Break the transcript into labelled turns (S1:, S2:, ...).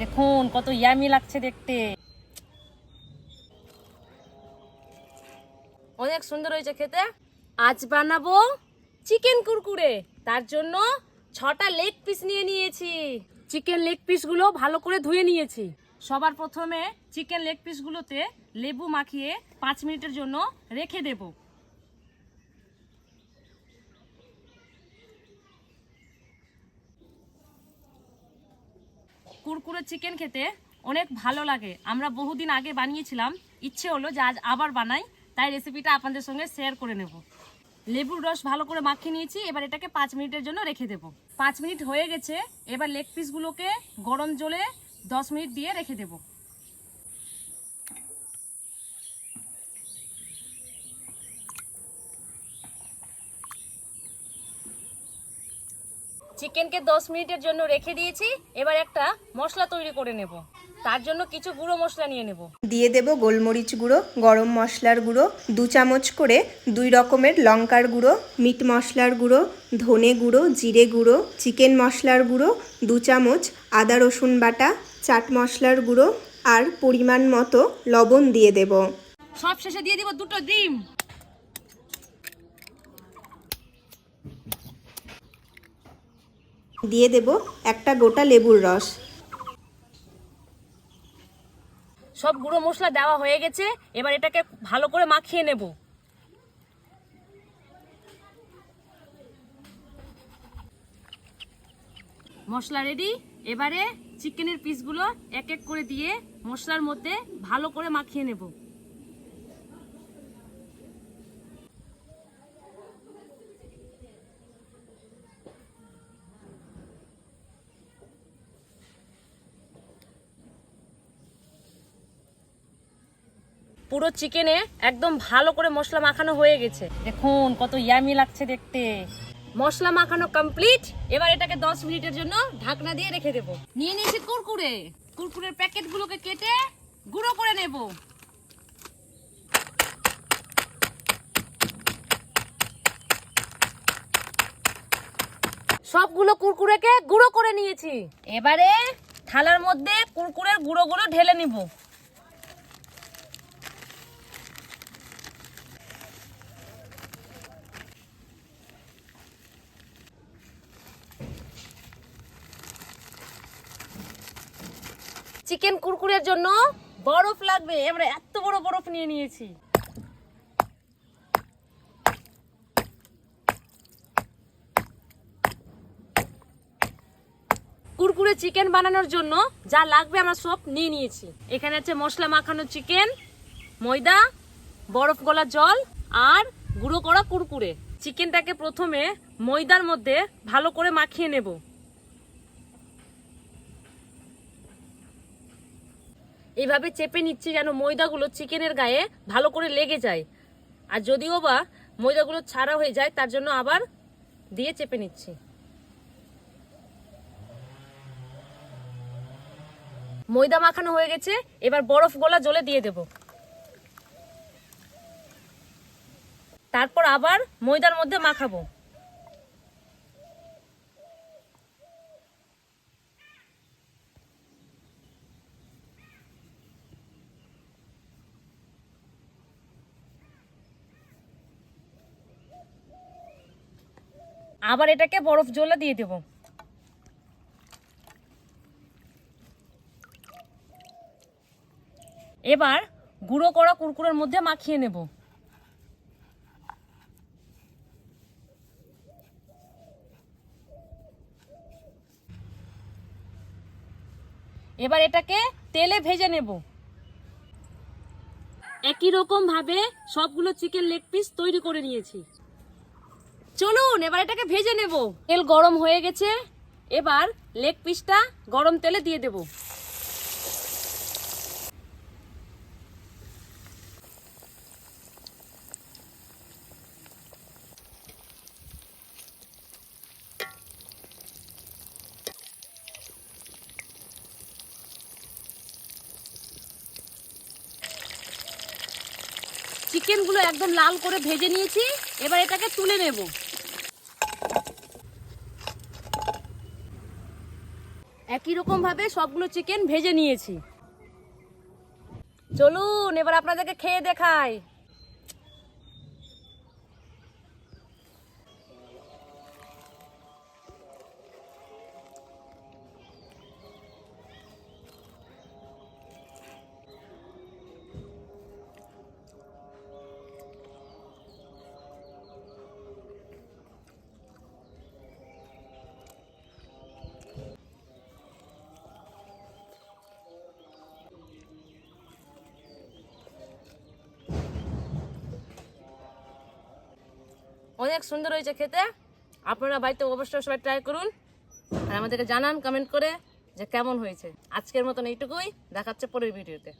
S1: দেখুন, কত ইয়ামি লাগছে দেখতে। অনেক সুন্দর হয়েছে খেতে। আজ বানাবো চিকেন কুরকুরে। তার জন্য ছটা লেগ পিস নিয়ে নিয়েছি। চিকেন লেগ পিসগুলো ভালো করে ধুয়ে নিয়েছি। সবার প্রথমে চিকেন লেগ পিসগুলোতে লেবু মাখিয়ে পাঁচ মিনিটের জন্য রেখে দেবো। কুরকুরে চিকেন খেতে অনেক ভালো লাগে। আমরা বহুদিন আগে বানিয়েছিলাম, ইচ্ছে হলো যে আজ আবার বানাই, তাই রেসিপিটা আপনাদের সঙ্গে শেয়ার করে নেব। লেবুর রস ভালো করে মাখিয়ে নিয়েছি, এবার এটাকে পাঁচ মিনিটের জন্য রেখে দেব। পাঁচ মিনিট হয়ে গেছে, এবার লেগ পিসগুলোকে গরম জলে দশ মিনিট দিয়ে রেখে দেব। চিকেনকে দশ মিনিটের জন্য রেখে দিয়েছি এবার একটা মশলা তৈরি করে নেব। তার জন্য কিছু গুঁড়ো মশলা নিয়ে নেব।
S2: দিয়ে দেব গোলমরিচ গুঁড়ো গরম মশলার গুঁড়ো দু চামচ করে দুই রকমের লঙ্কার গুঁড়ো মিট মশলার গুঁড়ো ধনে গুঁড়ো জিরে গুঁড়ো চিকেন মশলার গুঁড়ো দু চামচ আদা রসুন বাটা চাট মশলার গুঁড়ো আর পরিমাণ মতো লবণ দিয়ে দেব।
S1: সব শেষে দিয়ে দিব দুটো ডিম।
S2: দিয়ে দেব একটা গোটা লেবুর রস।
S1: সব গুঁড়ো মশলা দেওয়া হয়ে গেছে, এবার এটাকে ভালো করে মাখিয়ে নেব। মশলা রেডি এবারে চিকেনের পিসগুলো এক এক করে দিয়ে মশলার মধ্যে ভালো করে মাখিয়ে নেব। পুরো চিকেনে একদম ভালো করে মশলা মাখানো হয়ে গেছে। দেখুন কত ইয়ামি লাগছে দেখতে। মশলা মাখানো কমপ্লিট এবার এটাকে 10 মিনিটের জন্য ঢাকনা দিয়ে রেখে দেব। নিয়ে নিয়েছি কুরকুরে। কুরকুরের প্যাকেটগুলোকে কেটে গুঁড়ো করে নেব। সবগুলো কুরকুরেকে গুঁড়ো করে নিয়েছি। এবারে থালার মধ্যে কুরকুরের গুঁড়োগুলো ঢেলে নিব। চিকেন কুরকুরের জন্য বরফ লাগবে। আমরা এত বড় বরফ নিয়ে নিয়েছি। কুরকুরে চিকেন বানানোর জন্য যা লাগবে আমরা সব নিয়ে নিয়েছি। এখানে আছে মশলা মাখানো চিকেন, ময়দা, বরফ গলা জল আর গুঁড়ো করা কুরকুরে। চিকেনটাকে প্রথমে ময়দার মধ্যে ভালো করে মাখিয়ে নেব। এইভাবে চেপে নিচ্ছি যেন ময়দাগুলো চিকেনের গায়ে ভালো করে লেগে যায়। আর যদিও বা ময়দাগুলো ছাড়া হয়ে যায়, তার জন্য আবার দিয়ে চেপে নিচ্ছি। ময়দা মাখানো হয়ে গেছে, এবার বরফ গোলা জলে দিয়ে দেব। তারপর আবার ময়দার মধ্যে মাখাবো। আবার এটাকে বরফ জলে দিয়ে দেব। এবার গুঁড়ো করা কুরকুরের মধ্যে মাখিয়ে নেব। এবার এটাকে তেলে ভেজে নেব। একই রকম ভাবে সবগুলো চিকেন লেগ পিস তৈরি করে নিয়েছি। চলুন, এবার এটাকে ভেজে নেব। তেল গরম হয়ে গেছে। এবার লেগ পিসটা গরম তেলে দিয়ে দেব। চিকেনগুলো একদম লাল করে ভেজে নিয়েছি। এবার এটাকে তুলে নেব। একই রকম ভাবে সবগুলো চিকেন ভেজে নিয়েছি। চলুন এবার আপনাদেরকে খেয়ে দেখাই। অনেক সুন্দর হয়েছে খেতে। আপনারা বাড়িতে অবশ্যই সবাই ট্রাই করুন। আর আমাদেরকে জানান কমেন্ট করে যে কেমন হয়েছে। আজকের মতন এইটুকুই। দেখাচ্ছে পরের ভিডিওতে।